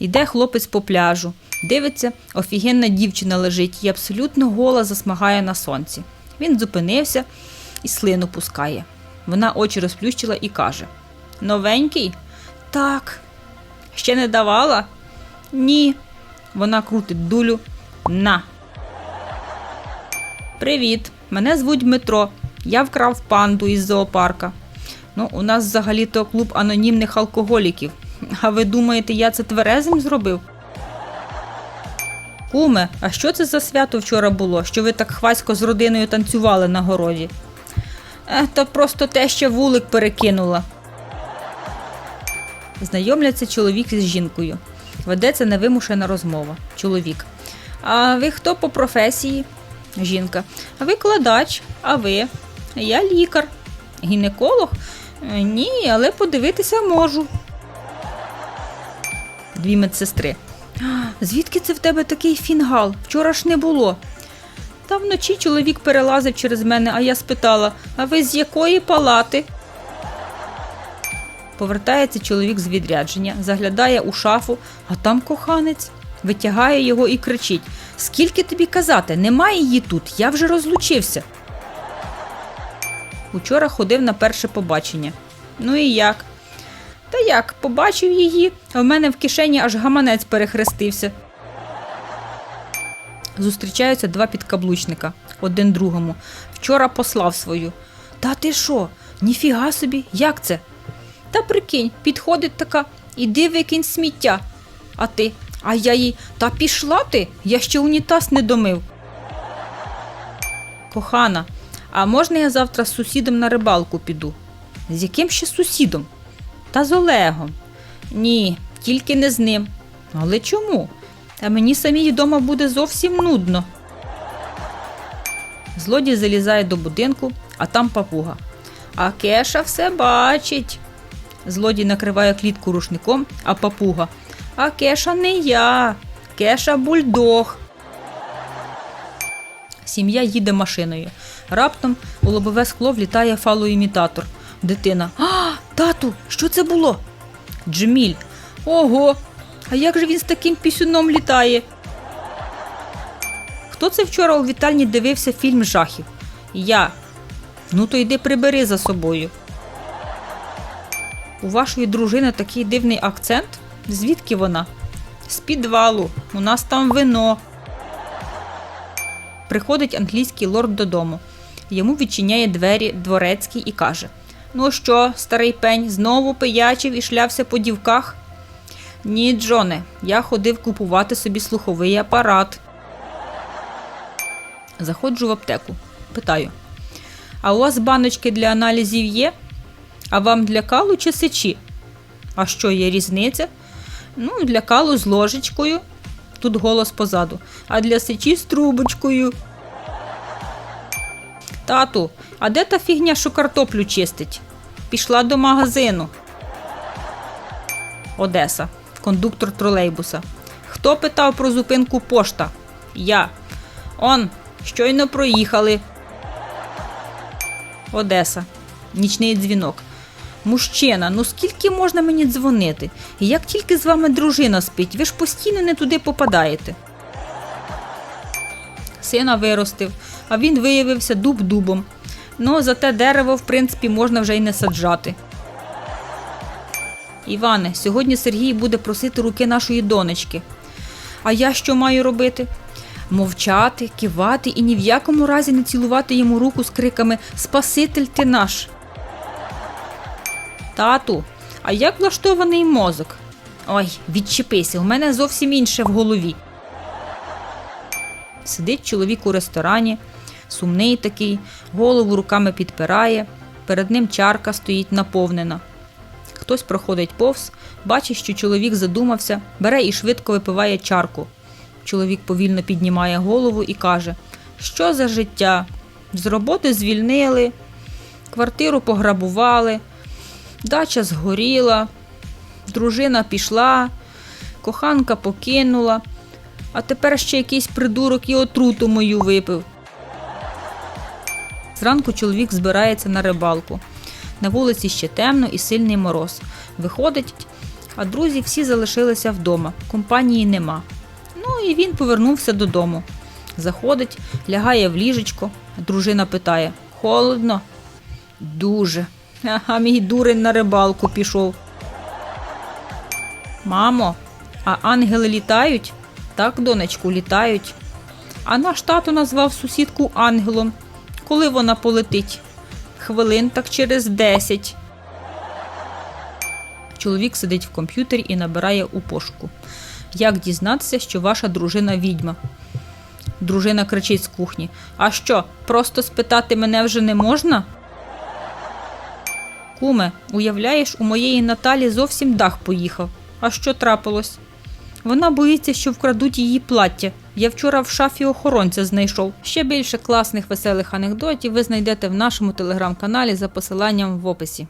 Йде хлопець по пляжу, дивиться, офігенна дівчина лежить і абсолютно гола засмагає на сонці. Він зупинився і слину пускає. Вона очі розплющила і каже: Новенький? Так. Ще не давала? Ні. Вона крутить дулю. На. Привіт, мене звуть Дмитро. Я вкрав панду із зоопарка. Ну, у нас взагалі-то клуб анонімних алкоголіків. А ви думаєте, я це тверезим зробив? Куме, а що це за свято вчора було, що ви так хвасько з родиною танцювали на городі? Е, та просто те, що вулик перекинула. Знайомляться чоловік із жінкою. Ведеться невимушена розмова. Чоловік. А ви хто по професії? Жінка. Викладач, а ви? Я лікар. Гінеколог? «Е, Ні, але подивитися можу. Дві медсестри. Звідки це в тебе такий фінгал? Вчора ж не було. Та вночі чоловік перелазив через мене, а я спитала: а ви з якої палати? Повертається чоловік з відрядження, заглядає у шафу, а там коханець. Витягає його і кричить: Скільки тобі казати, немає її тут, я вже розлучився. Учора ходив на перше побачення. Ну і як? Та як, побачив її, а в мене в кишені аж гаманець перехрестився. Зустрічаються два підкаблучника один другому. Вчора послав свою. Та ти що? Ніфіга собі, як це? Та прикинь, підходить така, іди викинь сміття. А ти, а я їй, та пішла ти, я ще унітаз не домив. Кохана, а можна я завтра з сусідом на рибалку піду? З яким ще сусідом? Та з Олегом. Ні, тільки не з ним. Але чому? А мені самій вдома буде зовсім нудно. Злодій залізає до будинку, а там папуга. А Кеша все бачить. Злодій накриває клітку рушником, а папуга. А Кеша не я. Кеша бульдог. Сім'я їде машиною. Раптом у лобове скло влітає фалоімітатор. Дитина. А, тату, що це було? Джеміль. Ого. А як же він з таким пісюном літає? Хто це вчора у вітальні дивився фільм жахів? Я. Ну то йди прибери за собою. У вашої дружини такий дивний акцент? Звідки вона? З підвалу. У нас там вино. Приходить англійський лорд додому. Йому відчиняє двері дворецький і каже: Ну що, старий пень, знову пиячив і шлявся по дівках? Ні, Джоне, я ходив купувати собі слуховий апарат. Заходжу в аптеку. Питаю: А у вас баночки для аналізів є? А вам для калу чи сечі? А що є різниця? Ну, для калу з ложечкою. Тут голос позаду. А для сечі з трубочкою. Тату, а де та фігня, що картоплю чистить? Пішла до магазину. Одеса, кондуктор тролейбуса. Хто питав про зупинку пошта? Я. Он, щойно проїхали. Одеса. Нічний дзвінок. Мужчина, ну скільки можна мені дзвонити? І як тільки з вами дружина спить, ви ж постійно не туди попадаєте. Сина виростив, а він виявився дуб дубом. Ну, зате дерево, в принципі, можна вже й не саджати. Іване, сьогодні Сергій буде просити руки нашої донечки. А я що маю робити? Мовчати, кивати і ні в якому разі не цілувати йому руку з криками Спаситель ти наш. Тату, а як влаштований мозок? Ой, відчепися, у мене зовсім інше в голові. Сидить чоловік у ресторані, сумний такий, голову руками підпирає, перед ним чарка стоїть наповнена. Хтось проходить повз, бачить, що чоловік задумався, бере і швидко випиває чарку. Чоловік повільно піднімає голову і каже: Що за життя? З роботи звільнили, квартиру пограбували, дача згоріла, дружина пішла, коханка покинула, а тепер ще якийсь придурок і отруту мою випив. Зранку чоловік збирається на рибалку. На вулиці ще темно і сильний мороз. Виходить, а друзі всі залишилися вдома, компанії нема. Ну і він повернувся додому. Заходить, лягає в ліжечко. Дружина питає: Холодно? Дуже. А мій дурень на рибалку пішов. Мамо, а ангели літають? Так, донечку, літають. А наш тато назвав сусідку ангелом. Коли вона полетить? Хвилин так через десять. Чоловік сидить в комп'ютері і набирає у пошуку. Як дізнатися, що ваша дружина відьма? Дружина кричить з кухні. А що, просто спитати мене вже не можна? Куме, уявляєш, у моєї Наталі зовсім дах поїхав. А що трапилось? Вона боїться, що вкрадуть її плаття. Я вчора в шафі охоронця знайшов. Ще більше класних веселих анекдотів ви знайдете в нашому телеграм-каналі за посиланням в описі.